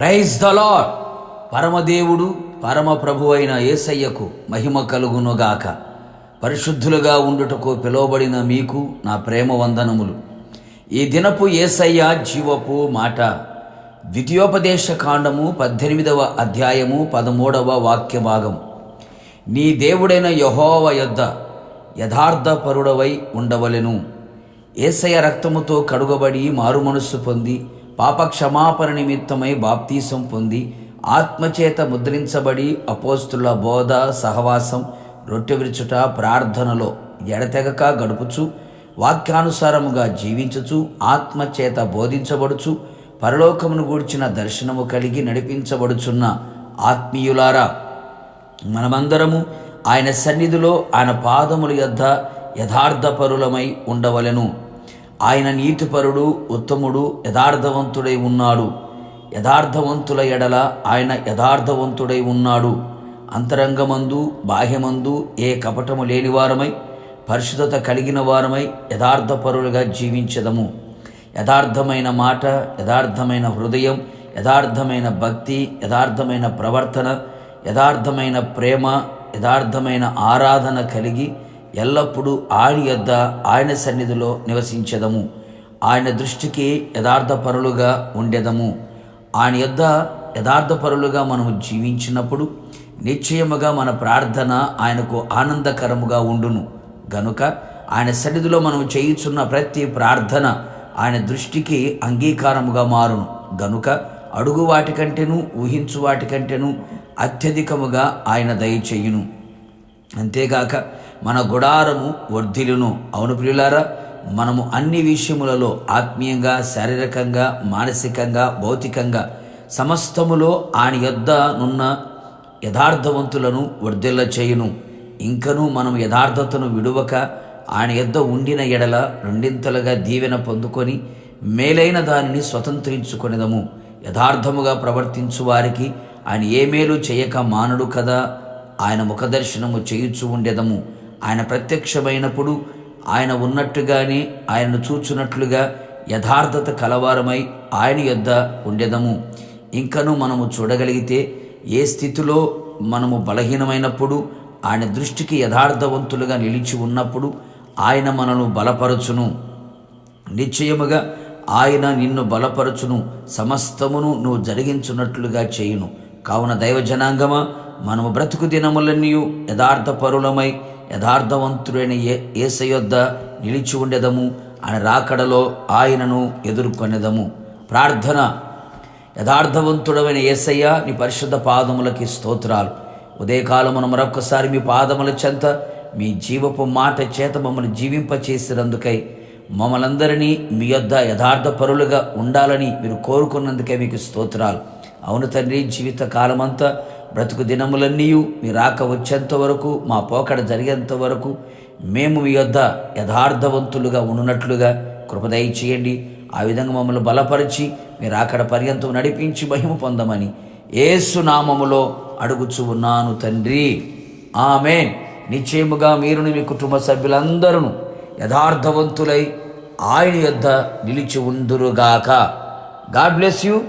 Praise the lord పరమదేవుడు పరమప్రభు అయిన యేసయ్యకు మహిమ కలుగునుగాక. పరిశుద్ధులుగా ఉండుటకు పిలువబడిన మీకు నా ప్రేమ వందనములు. ఈ దినపు యేసయ్య జీవపు మాట. ద్వితీయోపదేశ కాండము పద్దెనిమిదవ అధ్యాయము పదమూడవ వాక్య భాగం నీ దేవుడైన యహోవ యొద్ద యథార్థపరుడవై ఉండవలెను. ఏసయ రక్తముతో కడుగబడి మారుమనస్సు పొంది పాప క్షమాపణ నిమిత్తమై బాప్తీసం పొంది ఆత్మచేత ముద్రించబడి అపోస్తుల బోధ సహవాసం రొట్టె విరుచుట ప్రార్థనలో ఎడతెగక గడుపుచు వాక్యానుసారముగా జీవించుచు ఆత్మచేత బోధించబడుచు పరలోకమును గూర్చిన దర్శనము కలిగి నడిపించబడుచున్న ఆత్మీయులారా మనమందరము ఆయన సన్నిధిలో ఆయన పాదముల యొద్ద యథార్థపరులమై ఉండవలెను. ఆయన నీతిపరుడు ఉత్తముడు యథార్థవంతుడై ఉన్నాడు. యథార్థవంతుల ఎడల ఆయన యథార్థవంతుడై ఉన్నాడు. అంతరంగమందు బాహ్యమందు ఏ కపటము లేనివారమై పరిశుద్ధత కలిగిన వారమై యథార్థపరులుగా జీవించదము. యథార్థమైన మాట యథార్థమైన హృదయం యథార్థమైన భక్తి యథార్థమైన ప్రవర్తన యథార్థమైన ప్రేమ యథార్థమైన ఆరాధన కలిగి ఎల్లప్పుడూ ఆయన యొద్ద ఆయన సన్నిధిలో నివసించదము. ఆయన దృష్టికి యథార్థపరులుగా ఉండెదము. ఆయన యొద్ద యథార్థపరులుగా మనము జీవించినప్పుడు నిశ్చయముగా మన ప్రార్థన ఆయనకు ఆనందకరముగా ఉండును. గనుక ఆయన సన్నిధిలో మనం చేయుచున్న ప్రతి ప్రార్థన ఆయన దృష్టికి అంగీకారముగా మారును. గనుక అడుగు వాటికంటేను ఊహించు వాటికంటేను అత్యధికముగా ఆయన దయచేయును అంతేగాక మన గుడారము వర్ధిలును అవును ప్రియులారా మనము అన్ని విషయములలో ఆత్మీయంగా శారీరకంగా మానసికంగా భౌతికంగా సమస్తములో ఆయన యొద్ద నున్న యథార్థవంతులను వర్ధిల్ల చేయును. ఇంకను మనం యథార్థతను విడువక ఆయన యొద్ద ఉండిన ఎడల రెండింతలుగా దీవెన పొందుకొని మేలైన దానిని స్వతంత్రించుకొనిదము. యథార్థముగా ప్రవర్తించు వారికి ఆయన ఏ మేలు చేయక మానడు కదా. ఆయన ముఖదర్శనము చేయుచు ఉండేదము. ఆయన ప్రత్యక్షమైనప్పుడు ఆయన ఉన్నట్టుగానే ఆయనను చూచున్నట్లుగా యథార్థత కలవారమై ఆయన యొద్ద ఉండేదము. ఇంకను మనము చూడగలిగితే ఏ స్థితిలో మనము బలహీనమైనప్పుడు ఆయన దృష్టికి యథార్థవంతులుగా నిలిచి ఉన్నప్పుడు ఆయన మనను బలపరచును. నిశ్చయముగా ఆయన నిన్ను బలపరచును. సమస్తమును నువ్వు జరిగించున్నట్లుగా చేయును. కావున దైవ జనాంగమా మనము బ్రతుకు దినములన్నీ యథార్థ పరులమై యథార్థవంతుడైన ఏ ఏసయొద్ద నిలిచి ఉండెదము ఆయన రాకడలో ఆయనను ఎదుర్కొనేదము. ప్రార్థన. యథార్థవంతుడమైన ఏసయ్య నీ పరిశుద్ధ పాదములకి స్తోత్రాలు. ఉదయకాలమున మరొకసారి మీ పాదముల చెంత మీ జీవపు మాట చేత మమ్మల్ని జీవింపచేసినందుకై మమ్మలందరినీ మీ యొద్ద యథార్థ పరులుగా ఉండాలని మీరు కోరుకున్నందుకే మీకు స్తోత్రాలు. అవును తండ్రి జీవిత కాలమంతా బ్రతుకు దినములన్నీయు మీ రాక వచ్చేంత వరకు మా పోకడ జరిగేంత వరకు మేము మీ యొద్ద యథార్థవంతులుగా ఉన్నట్లుగా కృపదయ చేయండి ఆ విధంగా మమ్మల్ని బలపరిచి మీరు అక్కడ పర్యంతం నడిపించి మహిమ పొందమని ఏసునామములో అడుగుచు ఉన్నాను తండ్రి. ఆమె నిశ్చయముగా మీరును మీ కుటుంబ సభ్యులందరూ యథార్థవంతులై ఆయన యొద్ద నిలిచి ఉందురుగాక. God bless you.